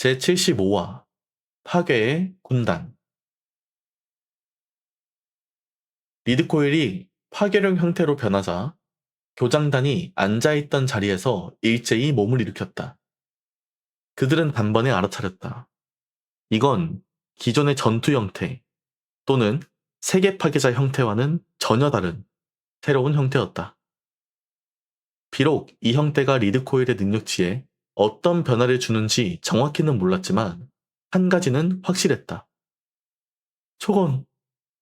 제75화 파괴의 군단 리드코일이 파괴령 형태로 변하자 교장단이 앉아있던 자리에서 일제히 몸을 일으켰다. 그들은 단번에 알아차렸다. 이건 기존의 전투 형태 또는 세계 파괴자 형태와는 전혀 다른 새로운 형태였다. 비록 이 형태가 리드코일의 능력치에 어떤 변화를 주는지 정확히는 몰랐지만 한 가지는 확실했다. 저건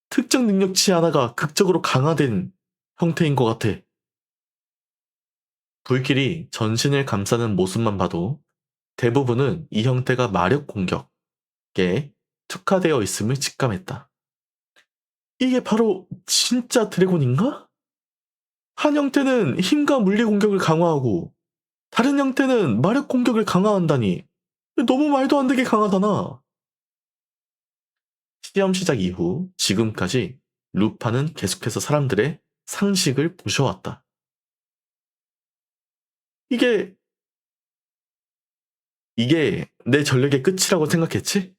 특정 능력치 하나가 극적으로 강화된 형태인 것 같아. 불길이 전신을 감싸는 모습만 봐도 대부분은 이 형태가 마력 공격에 특화되어 있음을 직감했다. 이게 바로 진짜 드래곤인가? 한 형태는 힘과 물리 공격을 강화하고 다른 형태는 마력 공격을 강화한다니 너무 말도 안 되게 강하잖아. 시험 시작 이후 지금까지 루파는 계속해서 사람들의 상식을 부셔왔다. 이게 이게 내 전력의 끝이라고 생각했지?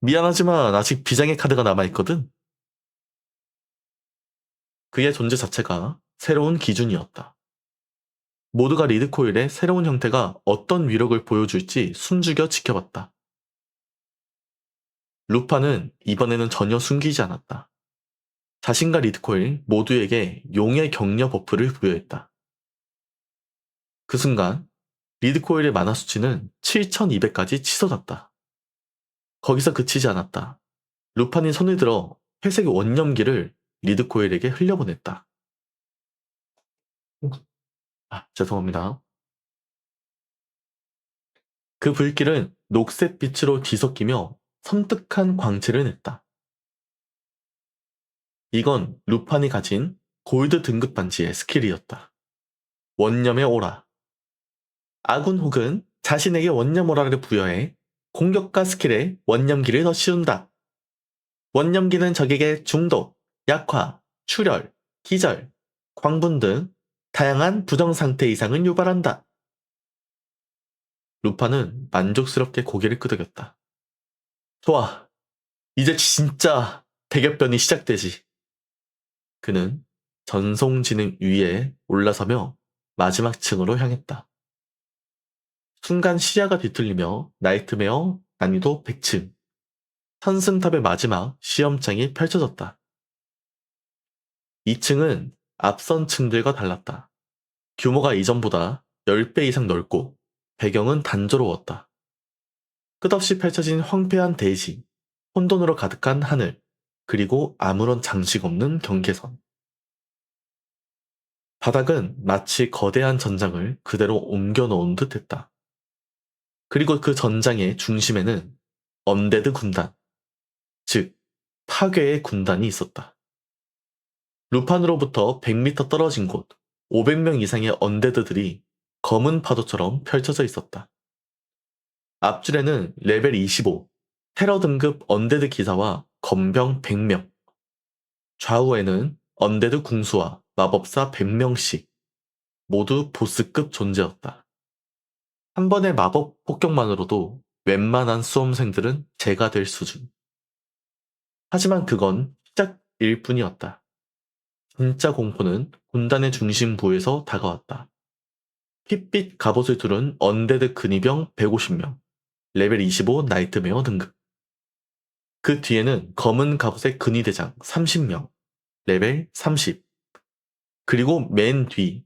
미안하지만 아직 비장의 카드가 남아있거든. 그의 존재 자체가 새로운 기준이었다. 모두가 리드코일의 새로운 형태가 어떤 위력을 보여줄지 숨죽여 지켜봤다. 루파는 이번에는 전혀 숨기지 않았다. 자신과 리드코일 모두에게 용의 격려 버프를 부여했다. 그 순간 리드코일의 만화 수치는 7200까지 치솟았다. 거기서 그치지 않았다. 루파는 손을 들어 회색 원념기를 리드코일에게 흘려보냈다. 아, 죄송합니다. 그 불길은 녹색 빛으로 뒤섞이며 섬뜩한 광채를 냈다. 이건 루판이 가진 골드 등급 반지의 스킬이었다. 원념의 오라. 아군 혹은 자신에게 원념 오라를 부여해 공격과 스킬에 원념기를 더 씌운다. 원념기는 적에게 중독, 약화, 출혈, 기절, 광분 등 다양한 부정 상태 이상을 유발한다. 루파는 만족스럽게 고개를 끄덕였다. 좋아. 이제 진짜 대격변이 시작되지. 그는 전송지능 위에 올라서며 마지막 층으로 향했다. 순간 시야가 뒤틀리며 나이트메어 난이도 100층. 선승탑의 마지막 시험장이 펼쳐졌다. 2층은 앞선 층들과 달랐다. 규모가 이전보다 10배 이상 넓고 배경은 단조로웠다. 끝없이 펼쳐진 황폐한 대지, 혼돈으로 가득한 하늘, 그리고 아무런 장식 없는 경계선. 바닥은 마치 거대한 전장을 그대로 옮겨 놓은 듯 했다. 그리고 그 전장의 중심에는 언데드 군단, 즉, 파괴의 군단이 있었다. 루판으로부터 100m 떨어진 곳 500명 이상의 언데드들이 검은 파도처럼 펼쳐져 있었다. 앞줄에는 레벨 25 테러 등급 언데드 기사와 검병 100명 좌우에는 언데드 궁수와 마법사 100명씩 모두 보스급 존재였다. 한 번의 마법 폭격만으로도 웬만한 수험생들은 제가 될 수준. 하지만 그건 시작일 뿐이었다. 진짜 공포는 군단의 중심부에서 다가왔다. 핏빛 갑옷을 두른 언데드 근위병 150명, 레벨 25 나이트메어 등급. 그 뒤에는 검은 갑옷의 근위대장 30명, 레벨 30. 그리고 맨 뒤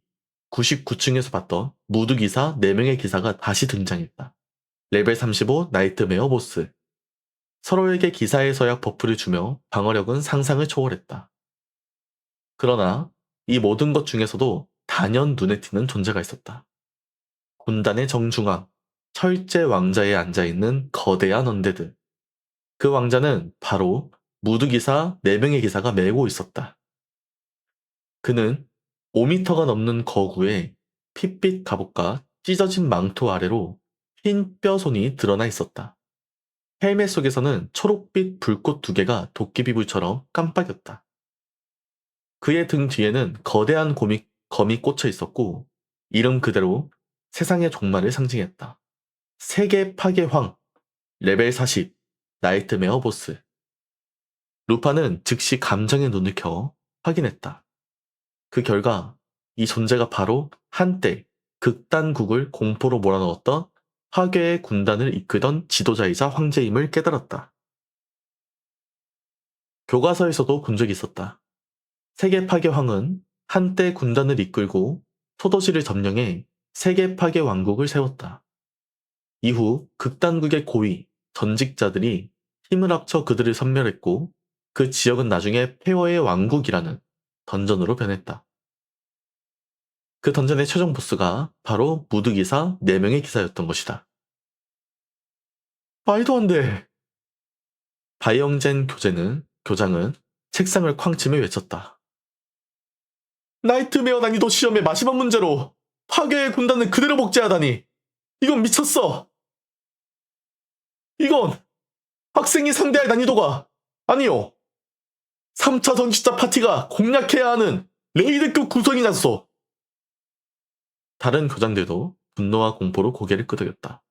99층에서 봤던 무드기사 4명의 기사가 다시 등장했다. 레벨 35 나이트메어 보스. 서로에게 기사의 서약 버프를 주며 방어력은 상상을 초월했다. 그러나 이 모든 것 중에서도 단연 눈에 띄는 존재가 있었다. 군단의 정중앙, 철제 왕자에 앉아있는 거대한 언데드. 그 왕자는 바로 무드기사 4명의 기사가 메고 있었다. 그는 5미터가 넘는 거구에 핏빛 갑옷과 찢어진 망토 아래로 흰 뼈손이 드러나 있었다. 헬멧 속에서는 초록빛 불꽃 두 개가 도끼비불처럼 깜빡였다. 그의 등 뒤에는 거대한 곰이, 검이 꽂혀 있었고 이름 그대로 세상의 종말을 상징했다. 세계 파괴황, 레벨 40, 나이트메어 보스. 루파는 즉시 감정의 눈을 켜 확인했다. 그 결과 이 존재가 바로 한때 극단국을 공포로 몰아넣었던 화괴의 군단을 이끌던 지도자이자 황제임을 깨달았다. 교과서에서도 본 적이 있었다. 세계 파괴황은 한때 군단을 이끌고 소도시를 점령해 세계 파괴 왕국을 세웠다. 이후 극단국의 고위, 전직자들이 힘을 합쳐 그들을 섬멸했고 그 지역은 나중에 폐허의 왕국이라는 던전으로 변했다. 그 던전의 최종 보스가 바로 무드기사 4명의 기사였던 것이다. 말도 안 돼. 바이영젠 교재는, 교장은 책상을 쾅 치며 외쳤다. 나이트메어 난이도 시험의 마지막 문제로 파괴의 군단을 그대로 복제하다니. 이건 미쳤어. 이건 학생이 상대할 난이도가 아니요. 3차 전지자 파티가 공략해야 하는 레이드급 구성이냐소. 다른 교장들도 분노와 공포로 고개를 끄덕였다.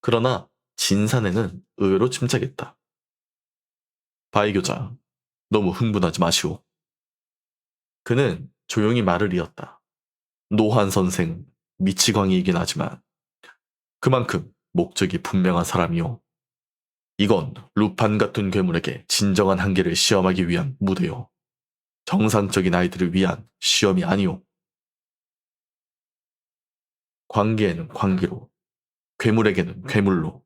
그러나 진산에는 의외로 침착했다. 바이 교장, 너무 흥분하지 마시오. 그는 조용히 말을 이었다. 노한 선생, 미치광이이긴 하지만 그만큼 목적이 분명한 사람이오. 이건 루판 같은 괴물에게 진정한 한계를 시험하기 위한 무대요. 정상적인 아이들을 위한 시험이 아니오. 관계에는 관계로, 괴물에게는 괴물로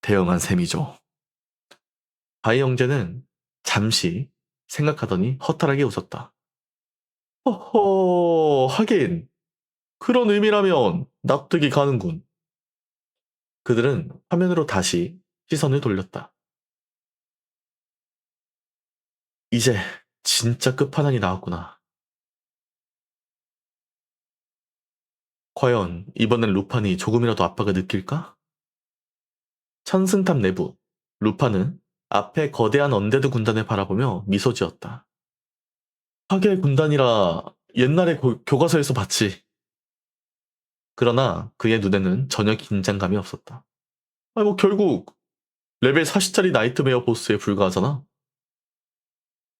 대응한 셈이죠. 바이 형제는 잠시 생각하더니 허탈하게 웃었다. 허허, 하긴 그런 의미라면 납득이 가는군. 그들은 화면으로 다시 시선을 돌렸다. 이제 진짜 끝판왕이 나왔구나. 과연 이번엔 루판이 조금이라도 압박을 느낄까? 천승탑 내부, 루판은 앞에 거대한 언데드 군단을 바라보며 미소 지었다. 파괴 군단이라 옛날에 고- 교과서에서 봤지. 그러나 그의 눈에는 전혀 긴장감이 없었다. 아니 뭐 결국 레벨 40짜리 나이트메어 보스에 불과하잖아.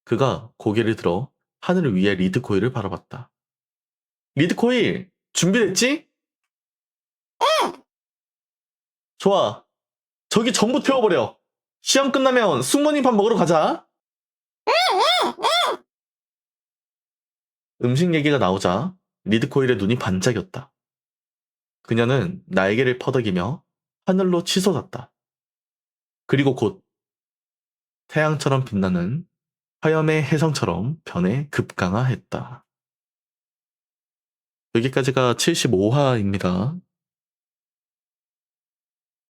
그가 고개를 들어 하늘 위에 리드코일을 바라봤다. 리드코일, 준비됐지? 좋아. 저기 전부 태워버려. 시험 끝나면 숙모님 밥 먹으러 가자. 음식 얘기가 나오자 리드코일의 눈이 반짝였다. 그녀는 날개를 퍼덕이며 하늘로 치솟았다. 그리고 곧 태양처럼 빛나는 화염의 혜성처럼 변해 급강하했다. 여기까지가 75화입니다.